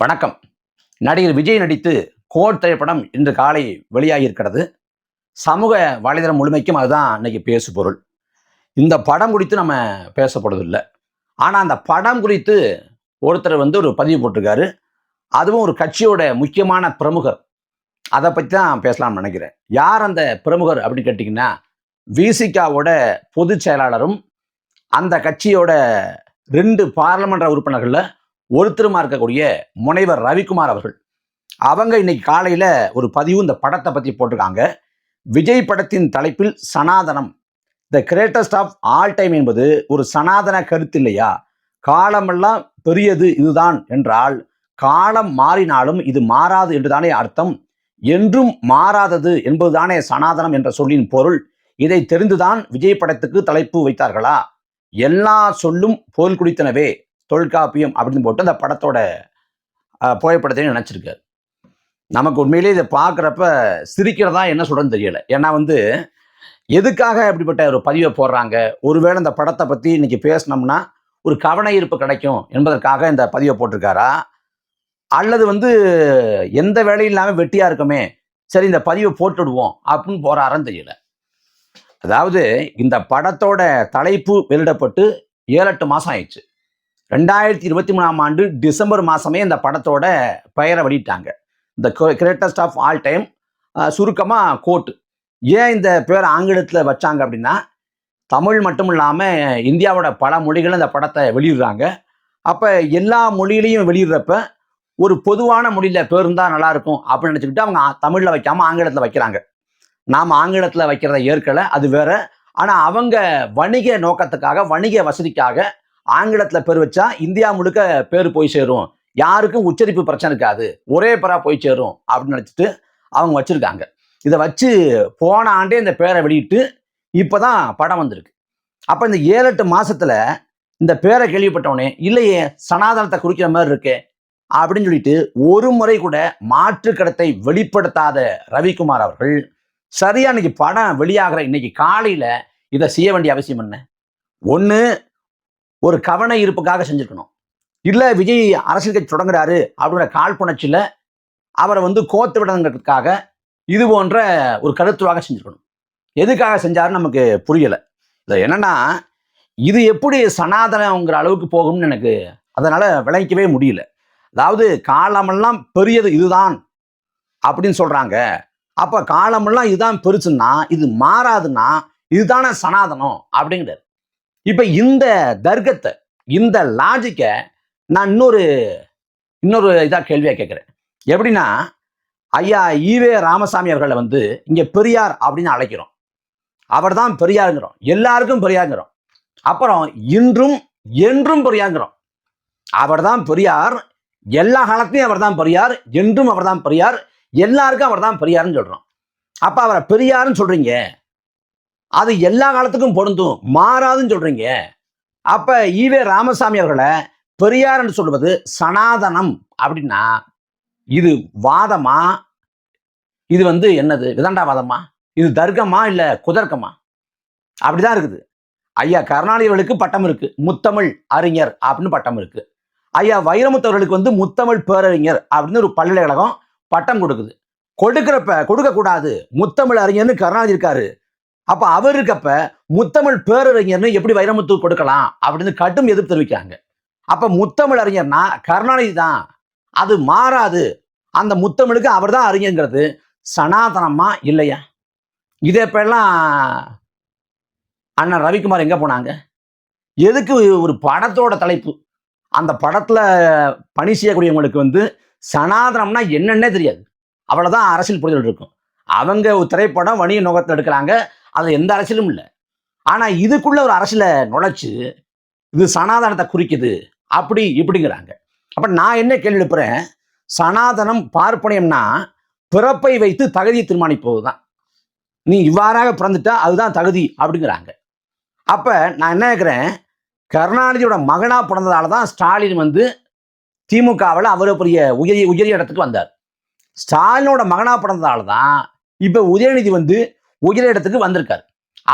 வணக்கம். நடிகர் விஜய் நடித்து கோட் திரைப்படம் இன்று காலை வெளியாகியிருக்கிறது. சமூக வலைதளம் முழுமைக்கும் அதுதான் இன்னைக்கு பேசு பொருள் இந்த படம் குறித்து நம்ம பேசப்படுவதில்லை ஆனால் அந்த படம் குறித்து ஒருத்தர் வந்து ஒரு பதிவு போட்டிருக்காரு. அதுவும் ஒரு கட்சியோட முக்கியமான பிரமுகர். அதை பற்றி தான் பேசலாம்னு நினைக்கிறேன். யார் அந்த பிரமுகர் அப்படின்னு கேட்டிங்கன்னா விசிகாவோட பொதுச் செயலாளரும் அந்த கட்சியோட ரெண்டு பாராளுமன்ற உறுப்பினர்களில் ஒருத்தருமா இருக்கக்கூடிய முனைவர் ரவிக்குமார் அவர்கள். அவங்க இன்னைக்கு காலையில் ஒரு பதிவு இந்த படத்தை பற்றி போட்டிருக்காங்க. விஜய் படத்தின் தலைப்பில் சனாதனம். The greatest of all time என்பது ஒரு சனாதன கருத்து இல்லையா? காலமெல்லாம் பெரியது இதுதான் என்றால் காலம் மாறினாலும் இது மாறாது என்றுதானே அர்த்தம். என்றும் மாறாதது என்பதுதானே சனாதனம் என்ற சொல்லின் பொருள். இதை தெரிந்துதான் விஜய் படத்துக்கு தலைப்பு வைத்தார்களா? எல்லா சொல்லும் பொருள் குடித்தனவே. தொல்காப்பியம் அப்படின்னு போட்டு அந்த படத்தோட புகைப்படத்தையும் நினச்சிருக்காரு. நமக்கு உண்மையிலேயே இதை பார்க்குறப்ப சிரிக்கிறதா என்ன சொல்கிறேன்னு தெரியல. ஏன்னா வந்து எதுக்காக இப்படிப்பட்ட ஒரு பதிவை போடுறாங்க? ஒருவேளை இந்த படத்தை பற்றி இன்றைக்கி பேசினோம்னா ஒரு கவன ஈர்ப்பு கிடைக்கும் என்பதற்காக இந்த பதிவை போட்டிருக்காரா? அல்லது வந்து எந்த வேலையும் இல்லாமல் வெட்டியாக இருக்கமே சரி இந்த பதிவை போட்டுடுவோம் அப்படின்னு போறாரான்னு தெரியல. அதாவது இந்த படத்தோட தலைப்பு வெளியிடப்பட்டு ஏழு எட்டு மாதம் ஆயிடுச்சு. ரெண்டாயிரத்தி இருபத்தி மூணாம் ஆண்டு டிசம்பர் மாதமே இந்த படத்தோட பெயரை வெளியிட்டாங்க. இந்த கிரேட்டஸ்ட் ஆஃப் ஆல் டைம் சுருக்கமாக கோட்டு ஏன் இந்த பேர் ஆங்கிலத்தில் வச்சாங்க அப்படின்னா தமிழ் மட்டும் இல்லாமல் இந்தியாவோட பல மொழிகளும் இந்த படத்தை வெளியிடுறாங்க. அப்போ எல்லா மொழியிலையும் வெளியிடுறப்ப ஒரு பொதுவான மொழியில் பேர் இருந்தால் நல்லாயிருக்கும் அப்படின்னு நினச்சிக்கிட்டு அவங்க தமிழில் வைக்காமல் ஆங்கிலத்தில் வைக்கிறாங்க. நாம் ஆங்கிலத்தில் வைக்கிறத ஏற்கலை அது வேற. ஆனால் அவங்க வணிக நோக்கத்துக்காக வணிக வசதிக்காக ஆங்கிலத்தில் பேர் வச்சா இந்தியா முழுக்க பேர் போய் சேரும். யாருக்கும் உச்சரிப்பு பிரச்சனை இருக்காது. ஒரே பேரா போய் சேரும் அப்படின்னு நினச்சிட்டு அவங்க வச்சுருக்காங்க. இதை வச்சு போன ஆண்டே இந்த பேரை வெளியிட்டு இப்போ தான் படம் வந்திருக்கு. அப்போ இந்த ஏழு எட்டு மாதத்தில் இந்த பேரை கேள்விப்பட்டவனே இல்லையே சனாதனத்தை குறிக்கிற மாதிரி இருக்கே அப்படின்னு சொல்லிட்டு ஒரு முறை கூட மாற்று கடத்தை வெளிப்படுத்தாத ரவிக்குமார் அவர்கள் சரியா இன்னைக்கு படம் வெளியாகிற இன்னைக்கு காலையில் இதை செய்ய வேண்டிய அவசியம் என்ன? ஒன்று ஒரு கவன இருப்புக்காக செஞ்சுருக்கணும். இல்லை விஜய் அரசியல் கட்சி தொடங்குறாரு அப்படின்ற காழ்ப்புணர்ச்சியில் அவரை வந்து கோத்து விடங்கிறதுக்காக இது போன்ற ஒரு கருத்துவாக செஞ்சுருக்கணும். எதுக்காக செஞ்சாருன்னு நமக்கு புரியலை. இது என்னன்னா இது எப்படி சனாதனங்கிற அளவுக்கு போகும்னு எனக்கு அதனால் விளைக்கவே முடியல. அதாவது காலமெல்லாம் பெரியது இதுதான் அப்படின்னு சொல்கிறாங்க அப்போ காலமெல்லாம் இதுதான் பெருசுன்னா இது மாறாதுன்னா இதுதானே சனாதனம் அப்படிங்கிறார். இப்ப இந்த தர்க்கத்தை இந்த லாஜிக்கை நான் இன்னொரு இன்னொரு இதாக கேள்வியாக கேட்குறேன் எப்படின்னா ஐயா ஈவே ராமசாமி அவர்களை வந்து இங்கே பெரியார் அப்படின்னு அழைக்கிறோம். அவர் தான் பெரியாருங்கிறோம். எல்லாருக்கும் பெரியாருங்கிறோம். அப்புறம் இன்றும் என்றும் பெரியாருங்கிறோம். அவர் தான் பெரியார். எல்லா காலத்தையும் அவர் தான் பெரியார். என்றும் அவர் தான் பெரியார். எல்லாருக்கும் அவர் தான் பெரியார்னு சொல்கிறோம் அப்போ அவரை பெரியாருன்னு சொல்கிறீங்க அது எல்லா காலத்துக்கும் பொருந்தும். மாறாதுன்னு சொல்கிறீங்க அப்போ ஈவே ராமசாமி அவர்களை பெரியார் என்று சொல்வது சனாதனம் அப்படின்னா இது வாதமா? இது வந்து என்னது? விதண்டாவாதமா? இது தர்க்கமா இல்லை குதர்க்கமா? அப்படிதான் இருக்குது. ஐயா கருணாநிதிகளுக்கு பட்டம் இருக்கு. முத்தமிழ் அறிஞர் அப்படின்னு பட்டம் இருக்கு. ஐயா வைரமுத்து அவர்களுக்கு வந்து முத்தமிழ் பேரறிஞர் அப்படின்னு ஒரு பல்கலைக்கழகம் பட்டம் கொடுக்குது. கொடுக்கிறப்ப கொடுக்க கூடாது முத்தமிழ் அறிஞர்னு கருணாநிதி இருக்காரு. அப்ப அவர் இருக்கப்ப முத்தமிழ் பேரறிஞர்னு எப்படி வைரமுத்து கொடுக்கலாம் அப்படின்னு கடும் எதிர்ப்பு தெரிவிக்கிறாங்க. அப்ப முத்தமிழ் அறிஞர்னா கருணாநிதி தான். அது மாறாது. அந்த முத்தமிழுக்கு அவர் தான் அறிஞர்ங்கிறது சனாதனமா இல்லையா? இதே பேர்லாம் அண்ணன் ரவிக்குமார் எங்க போனாங்க? எதுக்கு ஒரு படத்தோட தலைப்பு? அந்த படத்துல பணி செய்யக்கூடியவங்களுக்கு வந்து சனாதனம்னா என்னன்னே தெரியாது. அவ்வளவுதான் அரசியல் புரிதல் இருக்கும். அவங்க ஒரு திரைப்படம் வணிக நோக்கத்தில் எடுக்கிறாங்க. அது எந்த அரசியலும் இல்லை. ஆனால் இதுக்குள்ள ஒரு அரசியலை நுழைச்சு இது சனாதனத்தை குறிக்குது அப்படி இப்படிங்கிறாங்க. அப்போ நான் என்ன கேள்வி எழுப்புறேன்? சனாதனம் பார்ப்பனியம்னா பிறப்பை வைத்து தகுதியை தீர்மானிப்பது தான் நீ இவ்வாறாக பிறந்துட்டா அதுதான் தகுதி அப்படிங்கிறாங்க. அப்போ நான் என்ன கேட்குறேன் கருணாநிதியோட மகனாக பிறந்ததால தான் ஸ்டாலின் வந்து திமுகவில் அவர் பெரிய உயரிய உயரிய இடத்துக்கு வந்தார். ஸ்டாலினோட மகனாக பிறந்ததால தான் இப்போ உதயநிதி வந்து உயரிய இடத்துக்கு வந்திருக்காரு.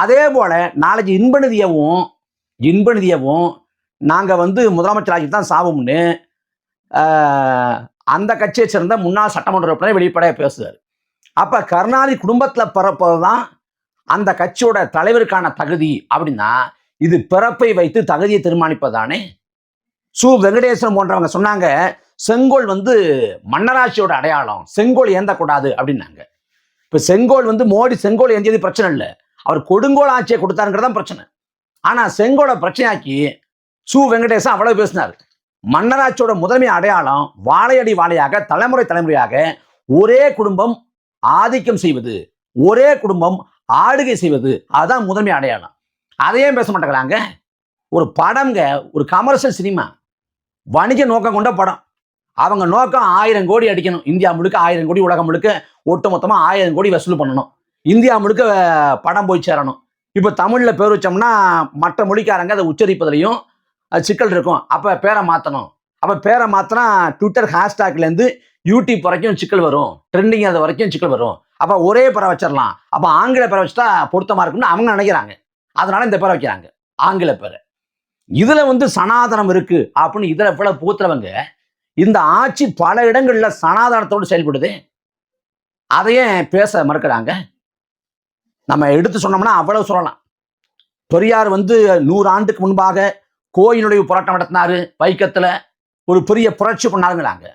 அதே போல நாளைக்கு இன்பநிதியவும் இன்பநிதியவும் நாங்கள் வந்து முதலமைச்சராகி தான் சாவோம்னு அந்த கட்சியை சேர்ந்த முன்னாள் சட்டமன்ற உறுப்பினர் வெளிப்படையாக பேசுகிறார் அப்போ கருணாநிதி குடும்பத்தில் பிறப்பது தான் அந்த கட்சியோட தலைவருக்கான தகுதி அப்படின்னா இது பிறப்பை வைத்து தகுதியை தீர்மானிப்பதானே சு. வெங்கடேசன் போன்றவங்க சொன்னாங்க செங்கோல் வந்து மன்னராட்சியோட அடையாளம் செங்கோல் ஏந்தக்கூடாது அப்படின்னாங்க. இப்போ செங்கோல் வந்து மோடி செங்கோல் ஏந்தியது பிரச்சனை இல்லை. அவர் கொடுங்கோல் ஆட்சியை கொடுத்தாருங்கிறது தான் பிரச்சனை. ஆனால் செங்கோலை பிரச்சனையாக்கி சு. வெங்கடேசன் அவ்வளவு பேசினார். மன்னராட்சியோட முதன்மை அடையாளம் வாழையடி வாழையாக தலைமுறை தலைமுறையாக ஒரே குடும்பம் ஆதிக்கம் செய்வது ஒரே குடும்பம் ஆடுகை செய்வது அதுதான் முதன்மை அடையாளம். அதையே பேச மாட்டேங்கிறாங்க? ஒரு படம்ங்க ஒரு கமர்ஷியல் சினிமா வணிக நோக்கம் கொண்ட படம். அவங்க நோக்கம் ஆயிரம் கோடி அடிக்கணும். இந்தியா முழுக்க ஆயிரம் கோடி உலகம் முழுக்க ஒட்டு மொத்தமாக ஆயிரம் கோடி வசூல் பண்ணணும். இந்தியா முழுக்க படம் போய் சேரணும். இப்போ தமிழில் பேர் வச்சோம்னா மற்ற மொழிக்காரங்க அதை உச்சரிப்பதுலையும் சிக்கல் இருக்கும். அப்போ பேரை மாற்றணும் அப்போ பேரை மாற்றினா ட்விட்டர் ஹேஷ்டாக்லேருந்து யூடியூப் வரைக்கும் சிக்கல் வரும். ட்ரெண்டிங் அது வரைக்கும் சிக்கல் வரும். அப்போ ஒரே பேரை வச்சிடலாம் அப்போ ஆங்கில பேரை வச்சுட்டா பொருத்தமாக இருக்கும்னு அவங்க நினைக்கிறாங்க. அதனால இந்த பேரை வைக்கிறாங்க. ஆங்கில பேரை. இதில் வந்து சனாதனம் இருக்குது அப்படின்னு இதில் போல பூத்துறவங்க இந்த ஆட்சி பல இடங்களில் சனாதனத்தோடு செயல்படுது. அதையே பேச மறுக்கிறாங்க. நம்ம எடுத்து சொன்னோம்னா அவ்வளவு சொல்லலாம். பெரியார் வந்து நூறு ஆண்டுக்கு முன்பாக கோயிலுடைய போராட்டம் நடத்தினாரு. வைக்கத்தில் ஒரு பெரிய புரட்சி பண்ணாருங்கிறாங்க.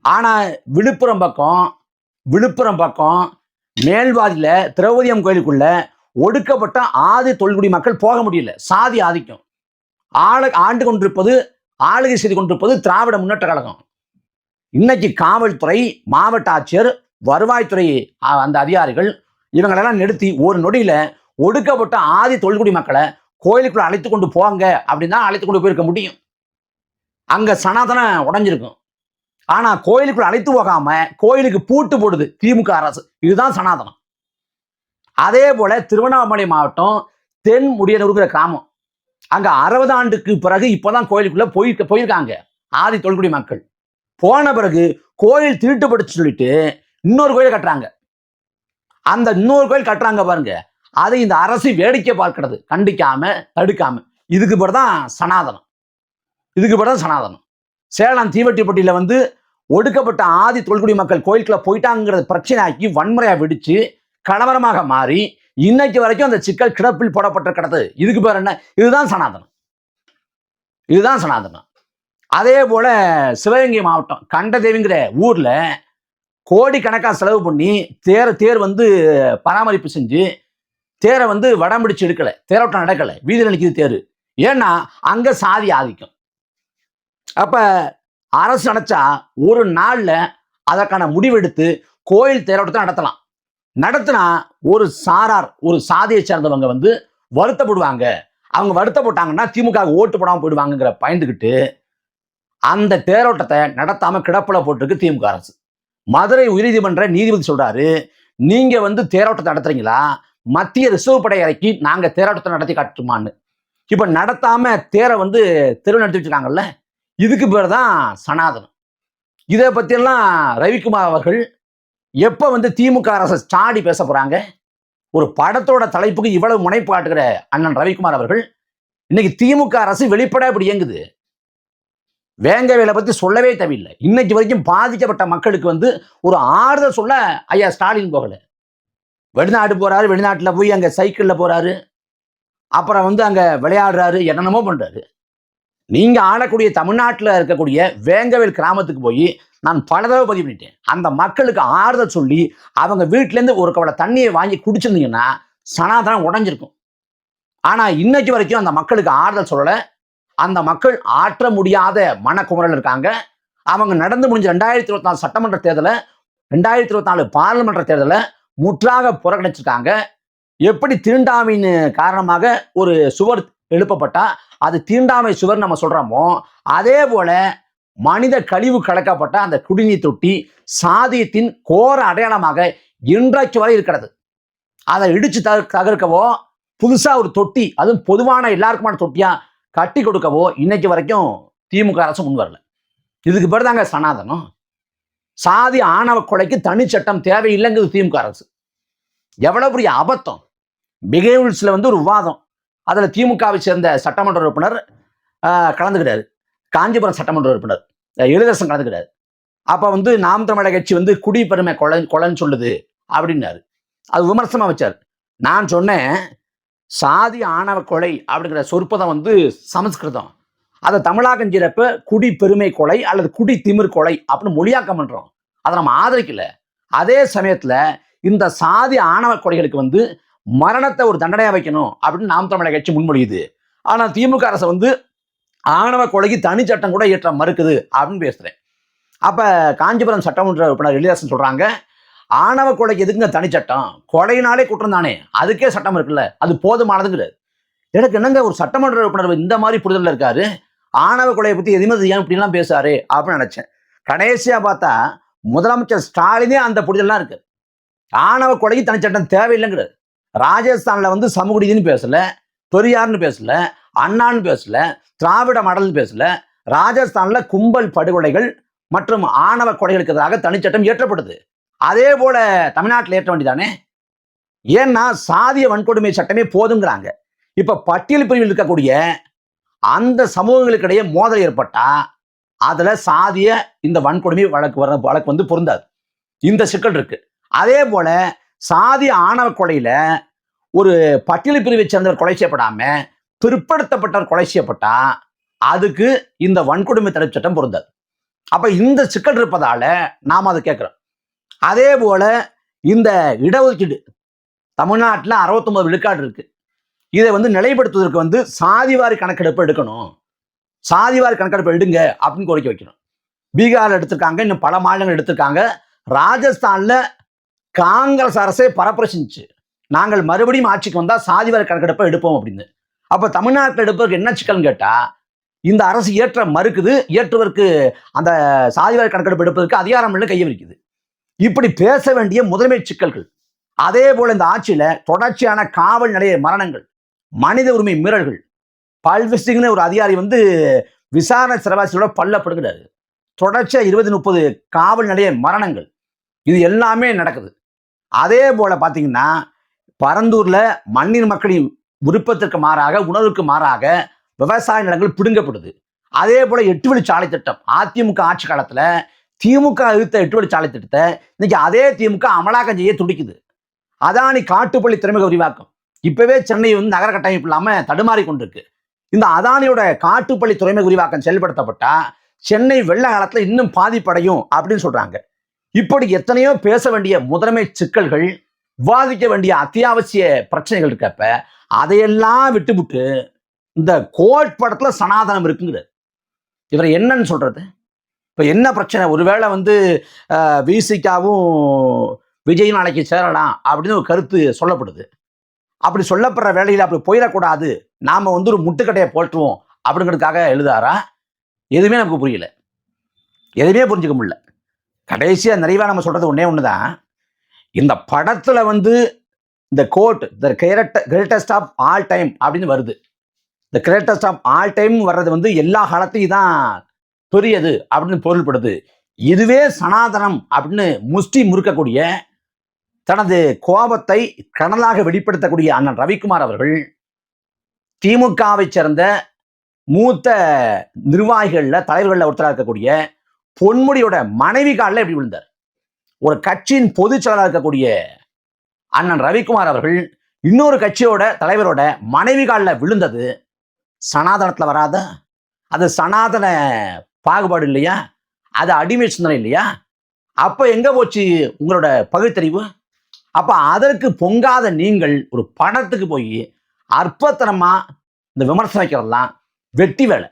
ஆனால் விழுப்புரம் பக்கம் விழுப்புரம் பக்கம் மேல்வாதியில் திரௌபதியம் கோயிலுக்குள்ள ஒடுக்கப்பட்ட ஆதி தொல்குடி மக்கள் போக முடியல. சாதி ஆதிக்கம். ஆள ஆண்டு கொண்டிருப்பது ஆளுகை செய்து கொண்டிருப்பது திராவிட முன்னேற்ற கழகம். இன்னைக்கு காவல்துறை மாவட்ட ஆட்சியர் வருவாய்த்துறை அந்த அதிகாரிகள் இவங்களெல்லாம் நிறுத்தி ஒரு நொடியில ஒடுக்கப்பட்ட ஆதி தொழில்குடி மக்களை கோயிலுக்குள்ள அழைத்து கொண்டு போங்க அப்படின்னு தான் அழைத்து கொண்டு போயிருக்க முடியும். அங்க சனாதனம் உடைஞ்சிருக்கும். ஆனா கோயிலுக்குள்ள அழைத்து போகாம கோயிலுக்கு பூட்டு போடுது திமுக அரசு. இதுதான் சனாதனம். அதே போல திருவண்ணாமலை மாவட்டம் தென் முடியனூருங்கிற கிராமம். அங்க அறுபது ஆண்டுக்கு பிறகு இப்பதான் கோயிலுக்குள்ள போயிருக்க போயிருக்காங்க. ஆதி தொல்குடி மக்கள். போன பிறகு கோயில் திருட்டுப்பட்டு சொல்லிட்டு இன்னொரு கோயில் கட்டுறாங்க. அந்த இன்னொரு கோயில் கட்டுறாங்க பாருங்க. அதை இந்த அரசு வேடிக்கை பார்க்கிறது. கண்டிக்காம தடுக்காம. இதுக்கு பேர் தான் சனாதனம். இதுக்கு பேர் தான் சனாதனம். சேலம் தீவட்டிப்பட்டியில் வந்து ஒடுக்கப்பட்ட ஆதி தொல்குடி மக்கள் கோயிலுக்குள்ள போயிட்டாங்கிறது பிரச்சனையாக்கி வன்முறையாக வெடிச்சு கலவரமாக மாறி இன்னைக்கு வரைக்கும் அந்த சிக்கல் கிடப்பில் போடப்பட்டு கிடது இதுக்கு பேர் என்ன? இதுதான் சனாதனம். இதுதான் சனாதனம். அதே போல சிவகங்கை மாவட்டம் கண்டதேவிங்கிற ஊர்ல கோடிக்கணக்காக செலவு பண்ணி தேர தேர் வந்து பராமரிப்பு செஞ்சு தேரை வந்து வடம் பிடிச்சு எடுக்கலை. தேரோட்டம் நடக்கலை. வீதியில் நிற்கிது தேர். ஏன்னா அங்க சாதி ஆதிக்கம். அப்ப அரசு நினைச்சா ஒரு நாள்ல அதற்கான முடிவெடுத்து கோயில் தேரோட்டத்தை நடத்தலாம். நடத்தினா ஒரு சாரார் ஒரு சாதியை சேர்ந்தவங்க வந்து வருத்தப்படுவாங்க. அவங்க வருத்தப்பட்டாங்கன்னா திமுக ஓட்டு போடாமல் போயிடுவாங்கங்கிற பயந்துக்கிட்டு அந்த தேரோட்டத்தை நடத்தாம கிடப்பில் போட்டிருக்கு திமுக அரசு. மதுரை உயர்நீதிமன்ற நீதிபதி சொல்றாரு நீங்க வந்து தேரோட்டத்தை நடத்துறீங்களா? மத்திய ரிசர்வ் படை இறக்கி நாங்க தேரோட்டத்தை நடத்தி காட்டுமான்னு. இப்ப நடத்தாம தேரை வந்து தெருவு நடத்தி வச்சிருக்காங்கல்ல இதுக்கு பேர் தான் சனாதனம். இதை பத்தியெல்லாம் ரவிக்குமார் அவர்கள் எப்போ வந்து திமுக அரசு சாடி பேச போகிறாங்க ஒரு படத்தோட தலைப்புக்கு இவ்வளவு முனைப்பு காட்டுகிற அண்ணன் ரவிக்குமார் அவர்கள் இன்னைக்கு திமுக அரசு வெளிப்பட இப்படி இயங்குது. வேங்கவேலை பற்றி சொல்லவே தேவையில்லை. இன்னைக்கு வரைக்கும் பாதிக்கப்பட்ட மக்களுக்கு வந்து ஒரு ஆறுதல் சொல்ல ஐயா ஸ்டாலின் போகலை. வெளிநாடு போகிறாரு வெளிநாட்டில் போய் அங்கே சைக்கிளில் போகிறாரு அப்புறம் வந்து அங்கே விளையாடுறாரு என்னென்னமோ பண்ணுறாரு நீங்கள் ஆளக்கூடிய தமிழ்நாட்டில் இருக்கக்கூடிய வேங்கவேல் கிராமத்துக்கு போய் நான் பல தடவை பதிவு பண்ணிட்டேன். அந்த மக்களுக்கு ஆறுதல் சொல்லி அவங்க வீட்டிலேருந்து ஒரு கவலை தண்ணியை வாங்கி குடிச்சிருந்தீங்கன்னா சனாதனம் உடைஞ்சிருக்கும். ஆனால் இன்னைக்கு வரைக்கும் அந்த மக்களுக்கு ஆறுதல் சொல்லலை. அந்த மக்கள் ஆற்ற முடியாத மனக்குமரல் இருக்காங்க. அவங்க நடந்து முடிஞ்ச ரெண்டாயிரத்தி இருபத்தி நாலு சட்டமன்ற தேர்தலை ரெண்டாயிரத்தி இருபத்தி நாலு பாராளுமன்ற தேர்தலை முற்றாக புறக்கணிச்சிருக்காங்க. எப்படி திருண்டாமின் காரணமாக ஒரு சுவர் எழுப்பப்பட்டா அது தீண்டாமை சுவர் நம்ம சொல்றோமோ அதே போல மனித கழிவு கலக்கப்பட்ட அந்த குடிநீர் தொட்டி சாதியத்தின் கோர அடையாளமாக இன்றைக்கு வரை இருக்கிறது. அதை இடிச்சு தக தகர்க்கவோ புதுசா ஒரு தொட்டி அதுவும் பொதுவான எல்லாருக்குமான தொட்டியா கட்டி கொடுக்கவோ இன்னைக்கு வரைக்கும் திமுக அரசு முன் வரல. இதுக்கு பேர் தாங்க சனாதனம். சாதி ஆணவ கொலைக்கு தனிச்சட்டம் தேவையில்லைங்கிறது திமுக அரசு. எவ்வளவு பெரிய அபத்தம். பிகேவில்ஸ்ல வந்து ஒரு விவாதம். அதில் திமுகவை சேர்ந்த சட்டமன்ற உறுப்பினர் கலந்துக்கிட்டார். காஞ்சிபுரம் சட்டமன்ற உறுப்பினர். அஹ், எழிலரசன் அப்போ வந்து நாம் தமிழக கட்சி வந்து குடிப்பெருமை கொலை கொலைன்னு சொல்லுது அப்படின்னாரு. அது விமர்சனமாக வச்சார். நான் சொன்னேன் சாதி ஆணவ கொலை அப்படிங்கிற சொற்பதம் வந்து சமஸ்கிருதம். அதை தமிழாக்கம் செய்கிறப்ப குடி பெருமை கொலை அல்லது குடி திமிர் கொலை அப்படின்னு மொழியாக்கம் பண்ணுறோம் அதை நம்ம ஆதரிக்கல. அதே சமயத்தில் இந்த சாதி ஆணவ கொலைகளுக்கு வந்து மரணத்தை ஒரு தண்டனையா வைக்கணும் அப்படின்னு நாம் தமிழக கட்சி முன்மொழியுது. ஆனா திமுக அரசு வந்து ஆணவ கொலைக்கு தனி சட்டம் கூட இயற்ற மறுக்குது அப்படின்னு பேசுறேன். அப்ப காஞ்சிபுரம் சட்டமன்ற உறுப்பினர் எளிதாசன் சொல்றாங்க ஆணவ கொலைக்கு எதுக்குங்க தனி சட்டம்? கொலையினாலே குற்றம் தானே? அதுக்கே சட்டம் இருக்குல்ல? அது போதுமானதுங்கிறது. எனக்கு என்னங்க ஒரு சட்டமன்ற உறுப்பினர் இந்த மாதிரி புரிதலில் இருக்காரு? ஆணவ கொலையை பத்தி எதுவுமே ஏன் இப்படிலாம் பேசுறாரு? அப்படின்னு நினைச்சேன். கடைசியா பார்த்தா முதலமைச்சர் ஸ்டாலினே அந்த புரிதல்லாம் இருக்கு. ஆணவ கொலைக்கு தனிச்சட்டம் தேவையில்லைங்கிறது ராஜஸ்தான்ல வந்து சமூகடின்னு பேசல பெரியார்னு பேசல அண்ணான்னு பேசல திராவிட மடல்னு பேசல ராஜஸ்தான்ல கும்பல் படுகொலைகள் மற்றும் ஆணவ கொலைகளுக்கு எதிராக தனிச்சட்டம் இயற்றப்படுது. அதே போல தமிழ்நாட்டில் ஏற்ற வேண்டியதானே? ஏன்னா சாதிய வன்கொடுமை சட்டமே போதுங்கிறாங்க. இப்ப பட்டியல் பிரிவில் இருக்கக்கூடிய அந்த சமூகங்களுக்கிடையே மோதல் ஏற்பட்டா அதுல சாதிய இந்த வன்கொடுமை வழக்கு வர வழக்கு வந்து பொருந்தாது. இந்த சிக்கல் இருக்கு. அதே போல சாதி ஆணவ கொலையில ஒரு பட்டியல் பிரிவை சேர்ந்தவர் கொலை செய்யப்படாம பிற்படுத்தப்பட்டவர் கொலை செய்யப்பட்டா அதுக்கு இந்த வன்கொடுமை தடுப்பு சட்டம் பொருந்தாது. அப்ப இந்த சிக்கல் இருப்பதால நாம் அதை கேட்கிறோம். அதே போல இந்த இடஒதுக்கீடு தமிழ்நாட்டில் அறுபத்தொன்பது விழுக்காடு இருக்கு. இதை வந்து நிலைப்படுத்துவதற்கு வந்து சாதிவாரி கணக்கெடுப்பு எடுக்கணும். சாதிவாரி கணக்கெடுப்பு எடுங்க அப்படின்னு கோரிக்கை வைக்கணும். பீகார் எடுத்திருக்காங்க இன்னும் பல மாநிலங்கள் எடுத்திருக்காங்க. ராஜஸ்தான்ல காங்கிரஸ் அரசே பரப்புரை நாங்கள் மறுபடியும் ஆட்சிக்கு வந்தால் சாதிவார கணக்கெடுப்பை எடுப்போம் அப்படின்னு. அப்போ தமிழ்நாட்டில் எடுப்பதற்கு என்ன சிக்கல்னு கேட்டால் இந்த அரசு ஏற்ற மறுக்குது ஏற்றுவதற்கு அந்த சாதிவார கணக்கெடுப்பு எடுப்பதற்கு அதிகாரம் இல்லை கையை விரிக்குது. இப்படி பேச வேண்டிய முதன்மை சிக்கல்கள். அதே போல் இந்த ஆட்சியில் தொடர்ச்சியான காவல் நிலைய மரணங்கள் மனித உரிமை மீறல்கள். பல்விசிங்னு ஒரு அதிகாரி வந்து விசாரணை சிறவாசியோட பல்லப்படுகிறாரு. தொடர்ச்சியாக இருபது முப்பது காவல் நிலைய மரணங்கள். இது எல்லாமே நடக்குது. அதே போல பார்த்தீங்கன்னா பரந்தூர்ல மண்ணின் மக்களின் விருப்பத்திற்கு மாறாக உணர்வுக்கு மாறாக விவசாய நிலங்கள் பிடுங்கப்படுது. அதே போல எட்டு வழிச்சாலை திட்டம் அதிமுக ஆட்சி காலத்துல திமுக எதிர்த்த எட்டு வழிச்சாலை திட்டத்தை இன்னைக்கு அதே திமுக அமலாக்கம் செய்ய துடிக்குது. அதானி காட்டுப்பள்ளி துறைமுக விரிவாக்கம். இப்பவே சென்னை வந்து நகர கட்டமைப்பு இல்லாம தடுமாறி கொண்டிருக்கு. இந்த அதானியோட காட்டுப்பள்ளி துறைமுக விரிவாக்கம் செயல்படுத்தப்பட்டா சென்னை வெள்ள காலத்துல இன்னும் பாதிப்படையும் அப்படின்னு சொல்றாங்க. இப்படி எத்தனையோ பேச வேண்டிய முதன்மை சிக்கல்கள் விவாதிக்க வேண்டிய அத்தியாவசிய பிரச்சனைகள் இருக்கப்ப அதையெல்லாம் விட்டுவிட்டு இந்த கோட் படத்துல சனாதனம் இருக்குங்கிறது. இவர் என்னன்னு சொல்றது? இப்ப என்ன பிரச்சனை? ஒருவேளை வந்து விசிகாவும் விஜய் நாளைக்கு சேரலாம் அப்படின்னு ஒரு கருத்து சொல்லப்படுது. அப்படி சொல்லப்படுற வேலையில் அப்படி போயிடக்கூடாது. நாம வந்து ஒரு முட்டுக்கட்டையை போட்டுருவோம் அப்படிங்கிறதுக்காக எழுதாரா எதுவுமே நமக்கு புரியல. எதுவுமே புரிஞ்சுக்க முடியல. கடைசியாக நிறைவாக நம்ம சொல்கிறது ஒன்றே ஒன்று தான் இந்த படத்தில் வந்து இந்த GOAT the greatest of all time அப்படின்னு வருது. இந்த கிரேட்டஸ்ட் ஆஃப் ஆல் டைம் வர்றது வந்து எல்லா காலத்தையும் தான் பெரியது அப்படின்னு பொருள்படுது. இதுவே சனாதனம் அப்படின்னு முஷ்டி முறுக்கக்கூடிய தனது கோபத்தை கடலாக வெளிப்படுத்தக்கூடிய அண்ணன் ரவிக்குமார் அவர்கள் திமுகவை சேர்ந்த மூத்த நிர்வாகிகளில் தலைவர்களில் ஒருத்தராக இருக்கக்கூடிய பொன்முடியோட மனைவி காலில் எப்படி விழுந்தார்? ஒரு கட்சியின் பொதுச் செயலாளர் இருக்கக்கூடிய அண்ணன் ரவிக்குமார் அவர்கள் இன்னொரு கட்சியோட தலைவரோட மனைவி காலில் விழுந்தது சனாதனத்தில் வராத அது சனாதன பாகுபாடு இல்லையா? அது அடிமை சிந்தனை இல்லையா? அப்போ எங்கே போச்சு உங்களோட பகுத்தறிவு? அப்போ அதற்கு பொங்காத நீங்கள் ஒரு படத்துக்கு போய் அற்பத்தனமாக இந்த விமர்சனம் வைக்கிறதெல்லாம் வெட்டி வேலை.